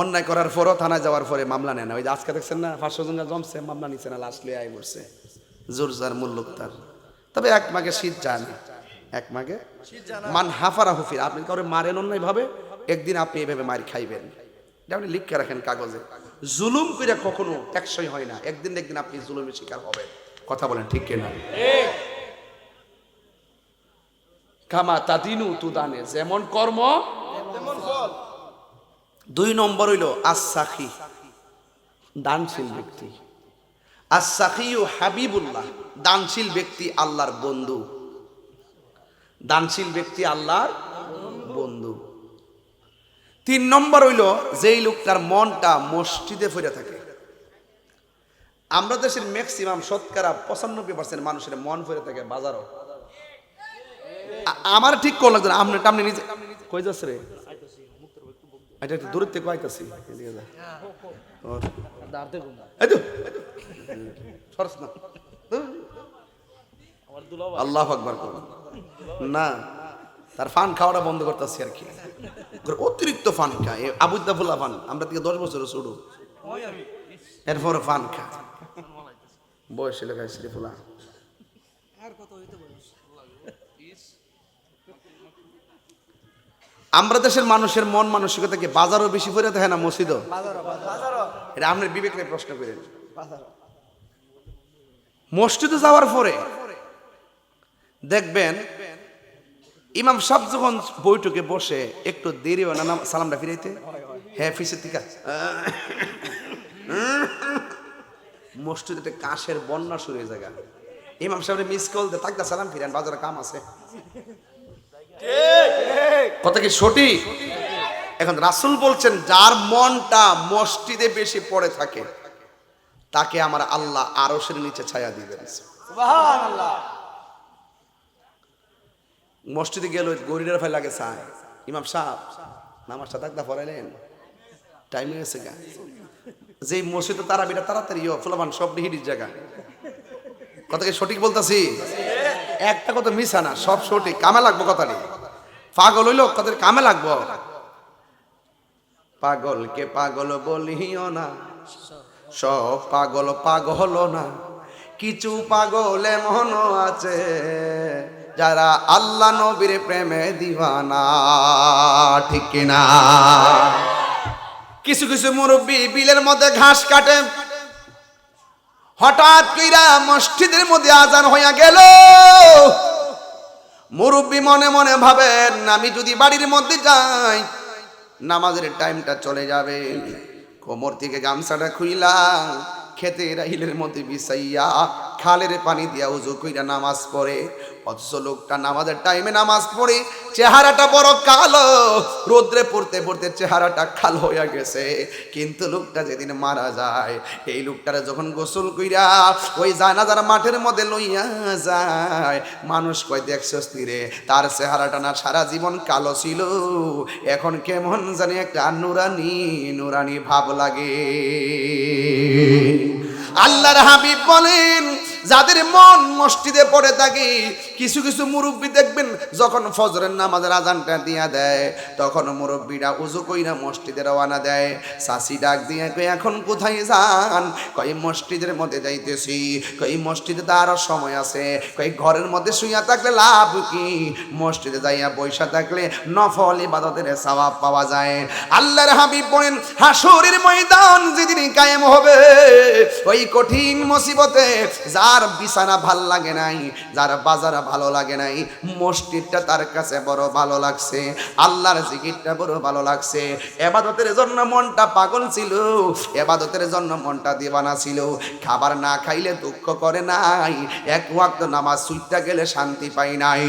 অন্যায় করার পরও থানায় যাওয়ার পরে মামলা নেয় না। ওই যে আজকে দেখছেন না, পাঁচশো জন জমছে, মামলা নিচ্ছে না লাস্ট লিয়ে আয় পড়ছে জোর যার মূল্যক তার তবে এক মাগে শীত যায় না। এক মাগে মান হাফারা হুফির। আপনি কাউরে মারেন অন্যায় ভাবে, একদিন আপনি এভাবে মার খাইবেন। এটা আপনি লিখে রাখেন কাগজে। জুলুম করে কখনো টেকসই হয় না। একদিন একদিন আপনি জুলুমের শিকার হবেন। কথা বলেন ঠিক কিনা? কামা তাদিনু তুদানে। যেমন কর্ম দুই নম্বর হইল আসাখি দানশীল ব্যক্তি। আসাখিউ হাবিবুল্লাহ, দানশীল ব্যক্তি আল্লাহর বন্ধু। দানশীল ব্যক্তি আল্লাহর বন্ধু। তিন নম্বর হইল যেই লোকটার মনটা মসজিদে ফিরে থাকে। আমরা দেশের ম্যাক্সিমাম শতকরা পঁচানব্বই পার্সেন্ট মানুষের মন ফিরে থাকে বাজারও। আমার ঠিক আপনি আপনি নিজে কই যাচ্ছে রে? এটা একটু দূরের থেকে এদিকে যা। সরস না। আল্লাহ আকবার করুন না তার ফান খাওয়াটা বন্ধ করতেছি আর কি। করে অতিরিক্ত ফান খায় এ আবুদ্দাফুল্লাহ ফান। আমরা থেকে দশ বছর ছোট। এরপরে ফান খায় বয়স এলাকা শ্রীফুলা আমরা দেশের মানুষের মন মানসিকতা কি বাজারও বেশি পড়ে থাকে না মসজিদও? এটা আপনার বিবেক নিয়ে প্রশ্ন করেন। মসজিদে যাওয়ার পরে দেখবেন ইমাম সাহেব যখন বৈঠকে বসে একটু দেরি হয় না সালামটা ফিরাইতে? হ্যাঁ ফিসে ঠিক আছে। মসজিদে কাশের বন্যা শুরু হয়ে জায়গা ইমাম সাহেবের মিস কল দে তাকদা সালাম ফিরেন বাজারে কাম আছে। কথা কি সঠিক? এখন রাসুল বলছেন, যার মনটা মসজিদে বেশি পড়ে থাকে, তাকে আমার আল্লাহ আরশের নিচে ছায়া দিবেন। মসজিদে গেল গরিবের ফাই লাগে চায় ইমাম সাহেব নামাজটা তাকদা পড়াইলেন। টাইম হয়ে গেছে গা। যেই মসজিদে তারা বিটা তাড়াতাড়ি ফুলাবান সব হিডির জায়গা। কথা কি সঠিক বলতাছি? একটা কথা মিশা না, সব সঠিক। কামে লাগবো কথা নেই পাগল হইল তাদের কামে লাগবো। পাগলকে পাগল বলিও না, সব পাগল পাগল না। কিছু পাগল এমন আছে, যারা আল্লাহ নবীর প্রেমে দিওয়ানা ঠিক না কিছু কিছু মুরব্বী বিলের মধ্যে ঘাস কাটে। হঠাৎ কইরা মসজিদের মধ্যে আজান হইয়া গেল। মুরব্বী মনে মনে ভাবেন, আমি যদি বাড়ির মধ্যে যাই, নামাজের টাইমটা চলে যাবে। কোমর থেকে গামছাটা খুইলা, খেতে রাহিলের মধ্যে বিছাইয়া খালের পানি দিয়া উজু কইরা নামাজ পড়ে। অথচ লোকটা নামাজের টাইমে নামাজ পড়ে, চেহারাটা বড় কালো। রোদ্রে পড়তে পড়তে চেহারাটা কালো হইয়া গেছে। কিন্তু লোকটা যেদিন মারা যায়, এই লোকটারে যখন গোসল কইরা ওই জানাজার মাঠের মধ্যে লইয়া যায়, মানুষ কয় দেখছ স্থিরে তার চেহারাটা না সারা জীবন কালো ছিল। এখন কেমন জানি একটা নুরানি নুরানি ভাব লাগে। আল্লাহর হাবিব বলেন যাদের মন মসজিদে পড়ে থাকে, কিছু কিছু মুরব্বী দেখবেন, যখন ফজরের নামাজের আজানটা দিয়া দেয়, তখন মুরব্বীরা উজু কইরা মসজিদে রওয়ানা দেয়। সাসি ডাক দিয়ে কই এখন কোথায় যান? কই মসজিদের মধ্যে যাইতেছি। কই মসজিদে তো আরও সময় আছে। কই ঘরের মধ্যে শুইয়া থাকলে লাভ কি? মসজিদে যাইয়া বৈশা থাকলে নফল ইবাদতের সওয়াব পাওয়া যায়। আল্লাহর হাবিব বলেন হাসুরের ময়দান যেদিন কায়েম হবে, ওই কঠিন মুসিবতে যার বিছানা ভালো লাগে নাই, যার বাজার ভালো লাগে নাই, মসজিদটা তার কাছে বড় ভালো লাগছে, আল্লাহর জিকিরটা বড় ভালো লাগছে, এবাদতের জন্য মনটা পাগল ছিল, এবাদতের জন্য মনটা দিবানা ছিল, খাবার না খাইলে দুঃখ করে নাই, এক ওয়াক্ত নামাজ সুইটটা গেলে শান্তি পাই নাই।